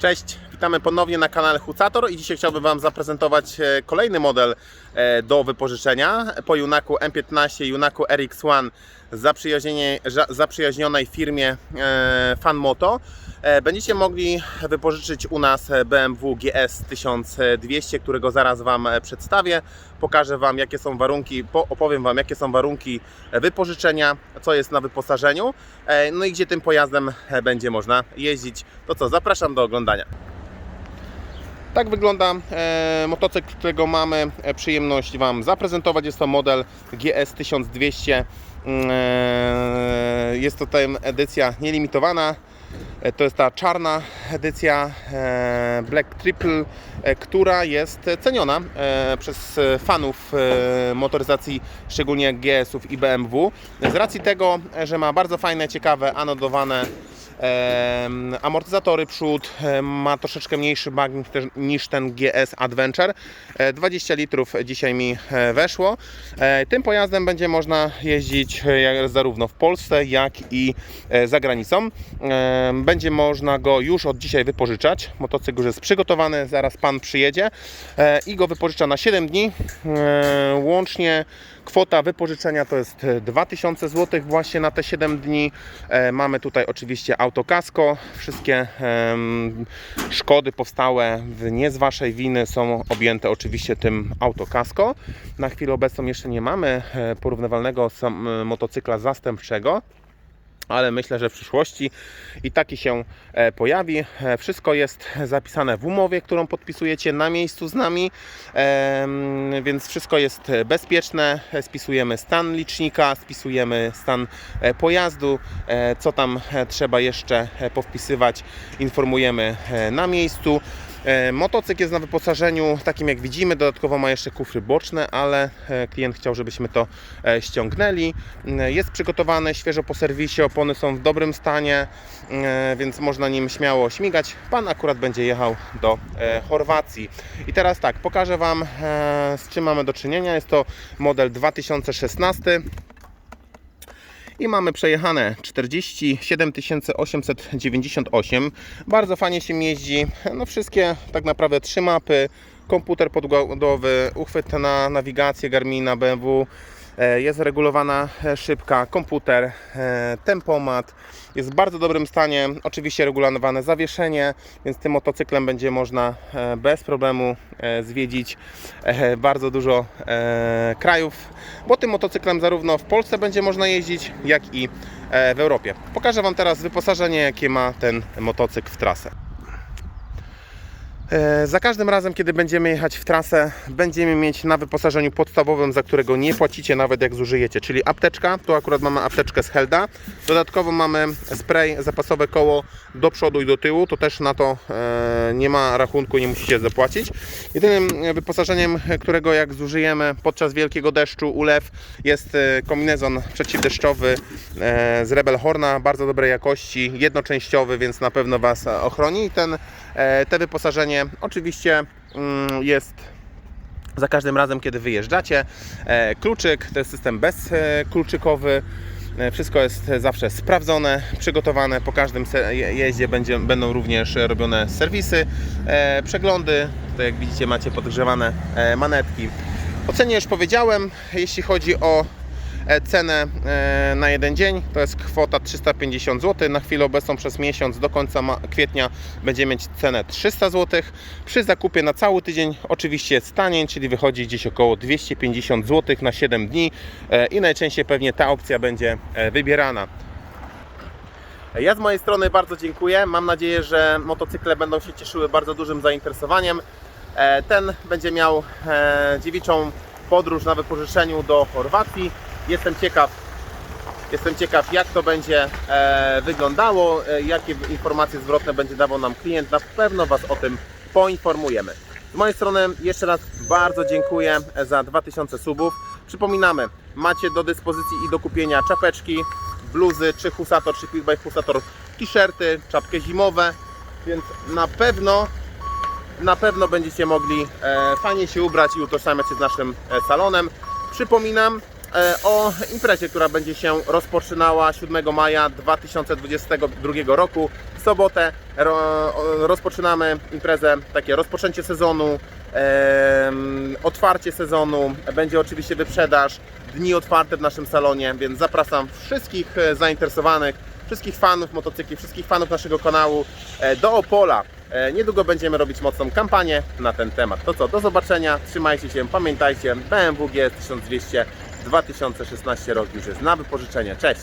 Cześć, witamy ponownie na kanale Hucator i dzisiaj chciałbym Wam zaprezentować e, kolejny model e, do wypożyczenia po Junaku M15 Junaku RX1 zaprzyjaźnienie- ża- zaprzyjaźnionej firmie e, Fanmoto. Będziecie mogli wypożyczyć u nas BMW GS 1200, którego zaraz Wam przedstawię. Pokażę Wam jakie są warunki, po- opowiem Wam jakie są warunki wypożyczenia, co jest na wyposażeniu, no i gdzie tym pojazdem będzie można jeździć. To co, zapraszam do oglądania. Tak wygląda e, motocykl, którego mamy e, przyjemność Wam zaprezentować. Jest to model GS 1200. Mm, E, jest to tam edycja nielimitowana. E, To jest ta czarna edycja e, Black Triple, e, która jest ceniona e, przez e, fanów e, motoryzacji, szczególnie GS-ów i BMW. Z racji tego, że ma bardzo fajne, ciekawe, anodowane amortyzatory przód em, ma troszeczkę mniejszy też niż ten GS Adventure. E, 20 litrów dzisiaj mi e, weszło. E, Tym pojazdem będzie można jeździć e, zarówno w Polsce, jak i e, za granicą. Będzie można go już od dzisiaj wypożyczać. Motocykl już jest przygotowany, zaraz pan przyjedzie e, i go wypożycza na 7 dni. E, Łącznie kwota wypożyczenia to jest e, 2000 zł właśnie na te 7 dni. E, Mamy tutaj oczywiście autokasko. Wszystkie szkody powstałe nie z Waszej winy są objęte oczywiście tym autokasko. Na chwilę obecną jeszcze nie mamy e, porównywalnego motocykla zastępczego ale myślę, że w przyszłości i taki się e, pojawi. E, Wszystko jest zapisane w umowie, którą podpisujecie na miejscu z nami, więc wszystko jest bezpieczne. E, Spisujemy stan licznika, spisujemy stan pojazdu, co tam trzeba jeszcze powpisywać, informujemy na miejscu. E, Motocykl jest na wyposażeniu takim jak widzimy, dodatkowo ma jeszcze kufry boczne, ale e, klient chciał, żebyśmy to e, ściągnęli. Jest przygotowany świeżo po serwisie, opony są w dobrym stanie, więc można nim śmiało śmigać. Pan akurat będzie jechał do Chorwacji. I teraz tak, pokażę Wam z czym mamy do czynienia. Jest to model 2016. I mamy przejechane 47 898. Bardzo fajnie się jeździ. No wszystkie tak naprawdę trzy mapy. Komputer podgłodowy, uchwyt na nawigację Garmina BMW. E, Jest regulowana e, szybka, komputer, e, tempomat. Jest w bardzo dobrym stanie. Oczywiście regulowane zawieszenie, więc tym motocyklem będzie można bez problemu zwiedzić bardzo dużo krajów, bo tym motocyklem zarówno w Polsce będzie można jeździć, jak i w Europie. Pokażę Wam teraz wyposażenie, jakie ma ten motocykl w trasę. E, Za każdym razem, kiedy będziemy jechać w trasę, będziemy mieć na wyposażeniu podstawowym, za którego nie płacicie nawet jak zużyjecie, czyli apteczka. Tu akurat mamy apteczkę z Helda. Dodatkowo mamy spray, zapasowe koło do przodu i do tyłu. To też na to e, nie ma rachunku, nie musicie zapłacić. Jedynym e, wyposażeniem, którego jak zużyjemy podczas wielkiego deszczu, ulew, jest kombinezon przeciwdeszczowy z Rebel Horna, bardzo dobrej jakości, jednoczęściowy, więc na pewno Was ochroni. I ten, te wyposażenie oczywiście mm, jest za każdym razem, kiedy wyjeżdżacie. E, Kluczyk to jest system bezkluczykowy. E, Wszystko jest zawsze sprawdzone, przygotowane. Po każdym jeździe będzie, będą również robione serwisy, e, przeglądy. To jak widzicie macie podgrzewane e, manetki. O cenie już powiedziałem. Jeśli chodzi o e, cenę e, na jeden dzień, to jest kwota 350 zł. Na chwilę obecną przez miesiąc do końca kwietnia będziemy mieć cenę 300 zł. Przy zakupie na cały tydzień oczywiście jest taniej, czyli wychodzi gdzieś około 250 zł na 7 dni e, i najczęściej pewnie ta opcja będzie e, wybierana. Ja z mojej strony bardzo dziękuję. Mam nadzieję, że motocykle będą się cieszyły bardzo dużym zainteresowaniem. E, Ten będzie miał e, dziewiczą podróż na wypożyczeniu do Chorwacji. Jestem ciekaw, jestem ciekaw jak to będzie e, wyglądało, e, jakie informacje zwrotne będzie dawał nam klient. Na pewno Was o tym poinformujemy. Z mojej strony jeszcze raz bardzo dziękuję za 2000 subów. Przypominamy, macie do dyspozycji i do kupienia czapeczki, bluzy, czy husator, czy quickbike husator, t-shirty, czapkę zimowe, więc na pewno na pewno będziecie mogli e, fajnie się ubrać i utożsamiać się z naszym e, salonem. Przypominam, e, o imprezie, która będzie się rozpoczynała 7 maja 2022 roku. W sobotę rozpoczynamy imprezę, takie rozpoczęcie sezonu, otwarcie sezonu, będzie oczywiście wyprzedaż, dni otwarte w naszym salonie, więc zapraszam wszystkich e, zainteresowanych, wszystkich fanów motocykli, wszystkich fanów naszego kanału e, do Opola. E, Niedługo będziemy robić mocną kampanię na ten temat. To co, do zobaczenia, trzymajcie się, pamiętajcie, BMW GS 1200 2016 rok już jest na wypożyczenie. Cześć!